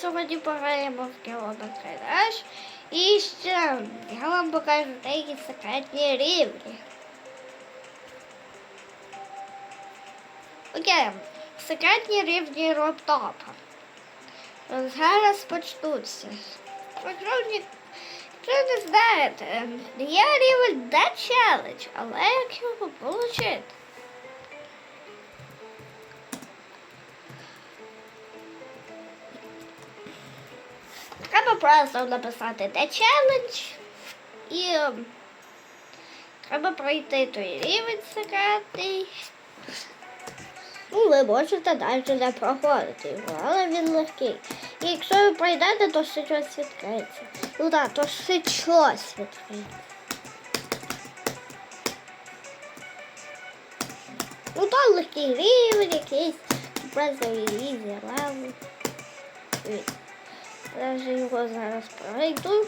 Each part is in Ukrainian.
сьогодні пограємо в кілометри наш. І ще я вам покажу деякі секретні рівні. Окей, секретні рівні роптопа. Зараз почнуться. Якщо ні- якщо не знаєте, є рівень де челендж, але як його отримати? Просто написати де челендж і ем, треба пройти той рівень секретний. Ну, ви можете далі не проходити його, але він легкий. І якщо ви пройдете, то ще щось відкриється. Ну так, то ще щось відкриється. Ну то легкий рівень якийсь, бразовий рівень, левел. Я же його зараз пройду.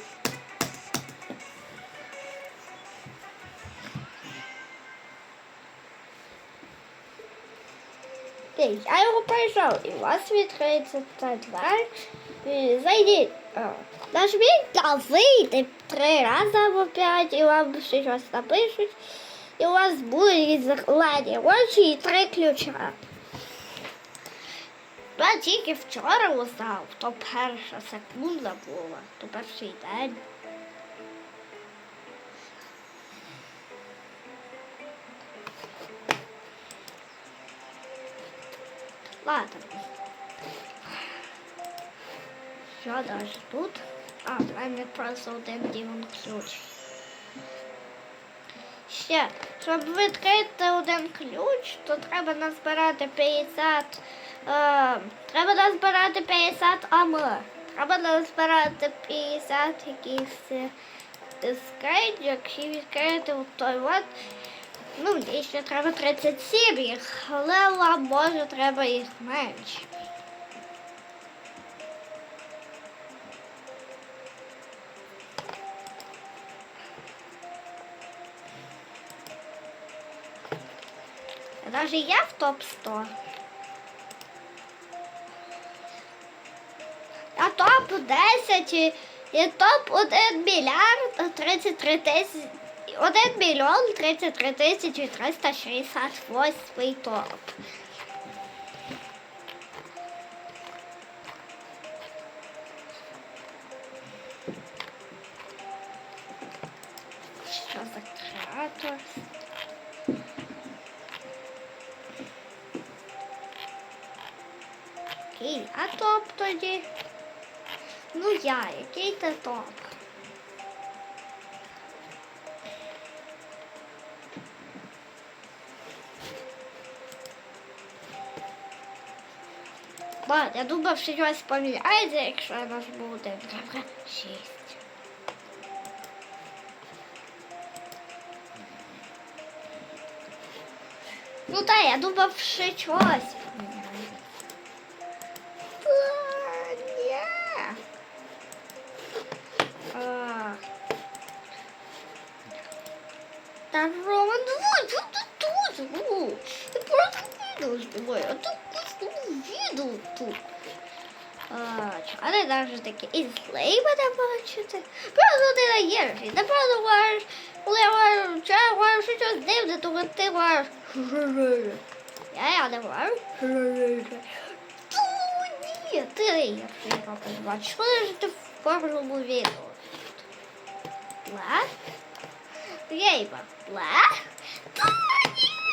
Окей, я його пройшов, і у вас відкриється ця двері. І Зайдіть. О, Нажміть та вийти три рази або п'ять, і вам ще щось напишуть. І у вас будуть зелені очі і три ключа. Я тільки вчора узнав, то перша секунда була, то перший день. Ладно. Що далі тут? А, давай ми просто один дівон ключ. Ще, щоб відкрити один ключ, то треба назбирати 50. Е, треба назбирати 50 АМ. Треба назбирати 50 якихось е, якщо відкрити от той от. Ну, мені ще треба 37 їх, але вам може треба їх менше. Даже я в топ-100. А топ-10 і і топ-1 мільярд 33 тисячі. 1 мільйон 33 тисячі 368 топ. Що за креатор? Окей, а топ тоді? Ну я, який ти топ? Ладно, я думав, що щось поміняється, якщо я нажму один, добре, шість. Ну так, я думав, що щось чого навіть таке і злий мене бачити? Просто ти не єш, і напевно говориш, коли я говорю, що я говорю, що щось дивне, то ти говориш. Я, я не говорю. Ту, ні, ти не єш, я робиш, бачиш, коли ж ти в кожному відео. Бла? Єйба, бла? Та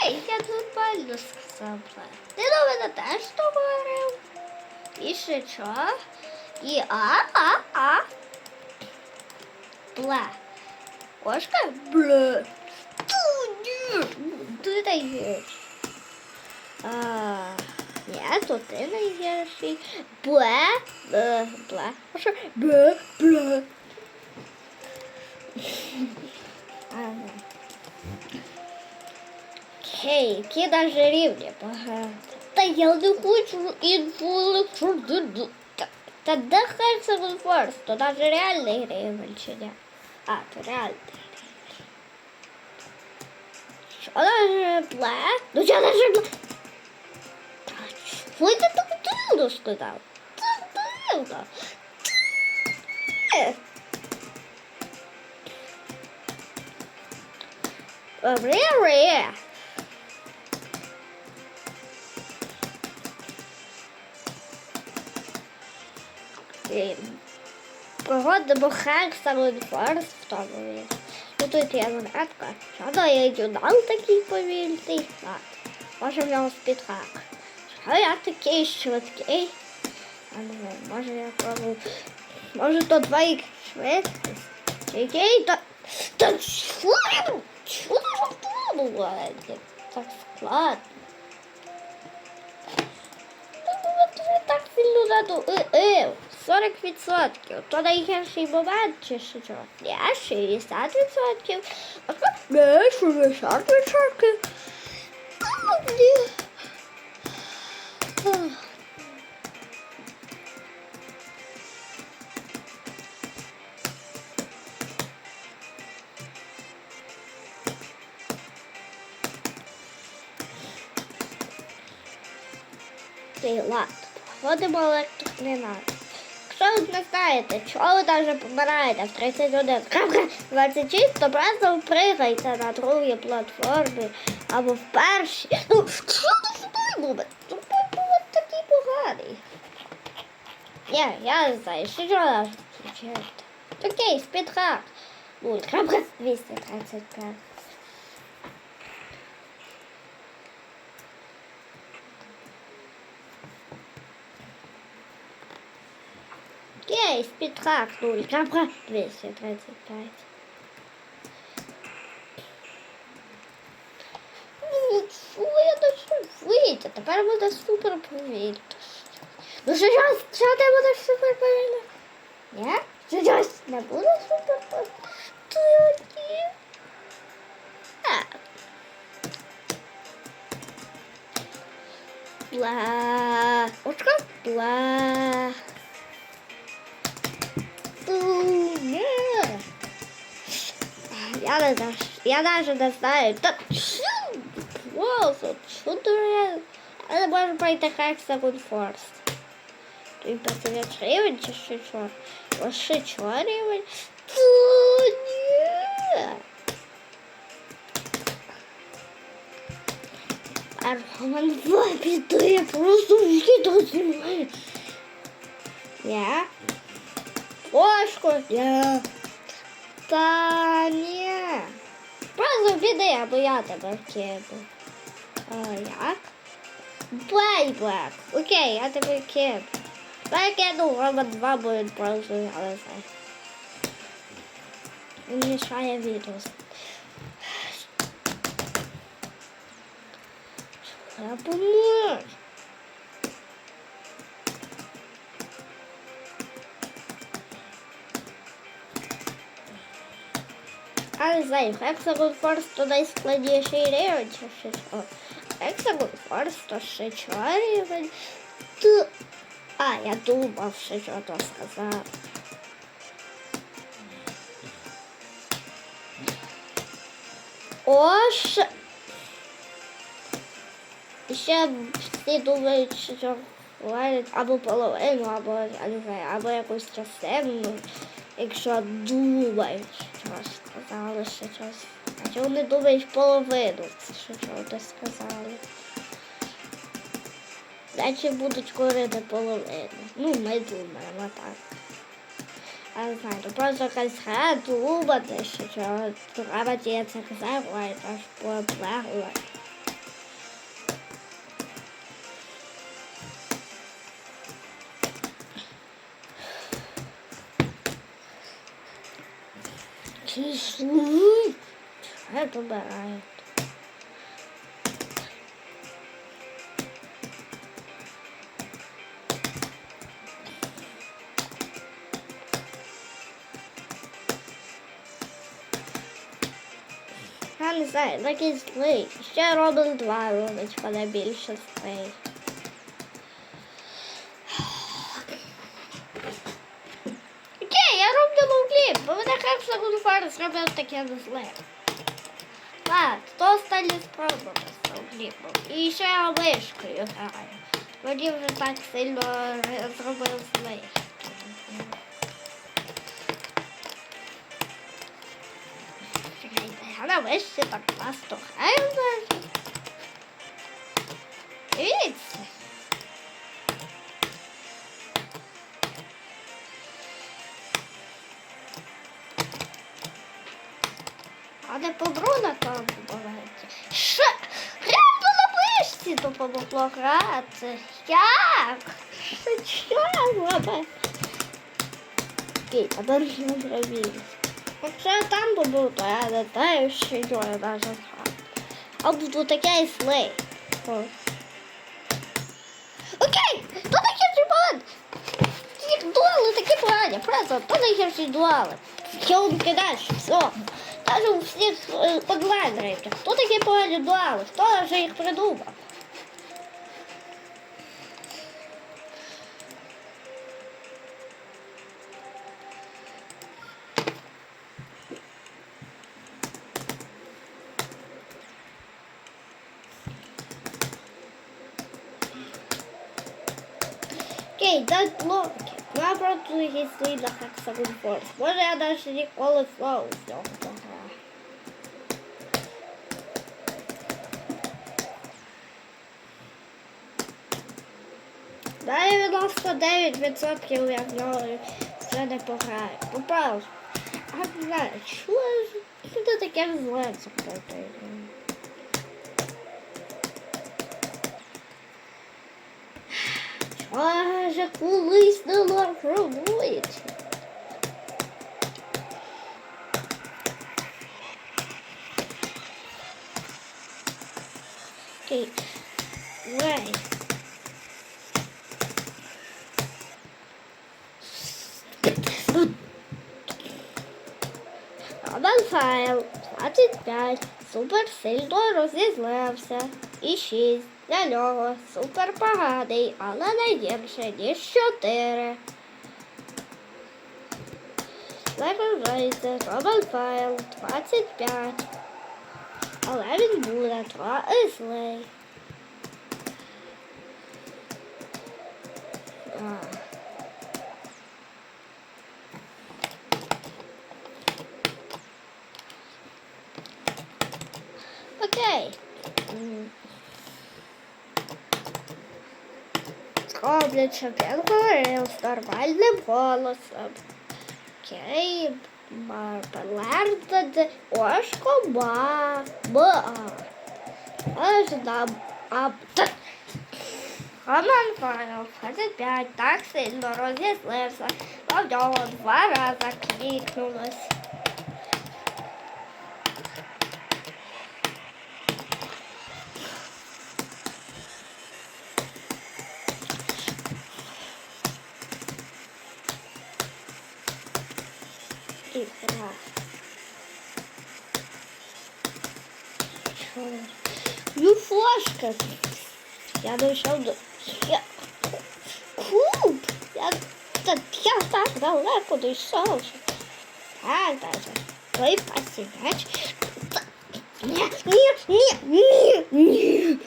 ні, я нормально сказав бла. Ти до мене теж говорив? І ще що? І а, а, а. Бла. Кошка? Бла. Ти даєш. А, ні, то ти даєш. Бла. Бла. Бла. Бла. Бла. Окей, які даже рівні багато. Та я не хочу інфу. Та, та де Херсон Форс? То навіть реальний рівень чи ні? А, то реальний рівень. Що даже пле? Ну що даже пле? Та чого ти так дивно сказав? Та сильно. Е. Ре-ре. Е, Проводимо Хексагон Форс в. Ну тут є монетка. Що дає юнал такий повільний? Так. Може в нього спідхак. Що я такий швидкий? А не знаю, може я пробую. Може то два ікс швидкість? Чи який то... Та що? Що ж пробувати? Так складно. Так сильно заду. Е, 40%. То найгірший момент чи що? Ні, 60%. А то не 60%. А, ні. Окей, ладно. Ходимо електроклінар. Якщо ви знаєте, чого ви навіть помираєте в 31 26, то просто пригайте на другій платформі або в першій. Ну, що ти сюди робить? Ну, був такий поганий. Ні, я не знаю, що включити. Окей, спідхак. 0,235. Окей, спідхак 0,235. Ну, що я досі вийти? Тепер буде супер повільно. Ну що ж, що ти будеш супер повільно? Ні? Що щось не буде супер повільно? Тоді. Так. Бла. Очко? Бла. Фу, ні. Я не знаю, я навіть не знаю. Та що? Просто, що дурне? Я не можу пройти Hexagon Force. Тобі посовет рівень чи що чор? Ось ще чор рівень? Та ні. Аргумент 2 піду, я просто відео знімаю. Я? Ложку. Я. Та ні. Просто піди, або я тебе кину. А, як? Бейблек. Окей, я тебе кину. Давай кину, робот 2 буде просто, але це. Він мішає відео. Я поможу. А не знаю, Hexagon Force то найскладніший рівень чи що? О, Hexagon Force то ще чого рівень? То... А, я думав, що що то сказав. О, ще... Ще всі думають, що говорять або половину, або я не знаю, або якусь частину, якщо думають, що Сказали що щось. А не думають половину, що то сказали. Наче будуть корити половину. Ну, ми думаємо так. А знаю, просто якась думати, що треба ті це казати, аж поплегувати. Кислый. Это убирает. Я не знаю, такий злий. Ще робив два робить, коли більше злий. я зробив таке зле. Так, то сталі спробувати проблемом. І ще я вишкою граю. Мені вже так сильно зробив зле. Чекайте, я на вишці так класно. Допомогло. Як? Окей, а далі не. Якщо я там буду, то я не знаю, що я навіть грати. А буду таке і слей. Окей, то таке джибан. Їх дуали такі погані, просто то найгірші дуали. Хелм кидаєш, все. Даже у всіх е, онлайн рейки. Хто такі погані дуали? Хто вже їх придумав? Окей, дай блоки. Я просто їх слід на Hexagon Force. Може я з цього пограю. Дай 99% я в нього вже не пограю. Попав. А не знаю, що ж це таке зле закрите. Аже, колись не робити. Окей. Right. Роман файл 25. Супер сильно розізлився. І 6. Для нього супер поганий, але не гірше, ніж 4. Загружається Роман файл 25. Але він буде 2 злий. А. Окей. М. Роблять, говорив з нормальним голосом. Окей. Марпелерда Ошко ба ба. Аж нам а т- Роман Файл 25 так сильно розізлився, а нього два рази клікнулось. Я дійшов до... Я... Так, я так. Так, ні.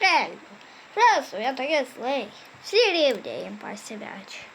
Реально. Раз, я таке злий. Всі рівні їм посідач.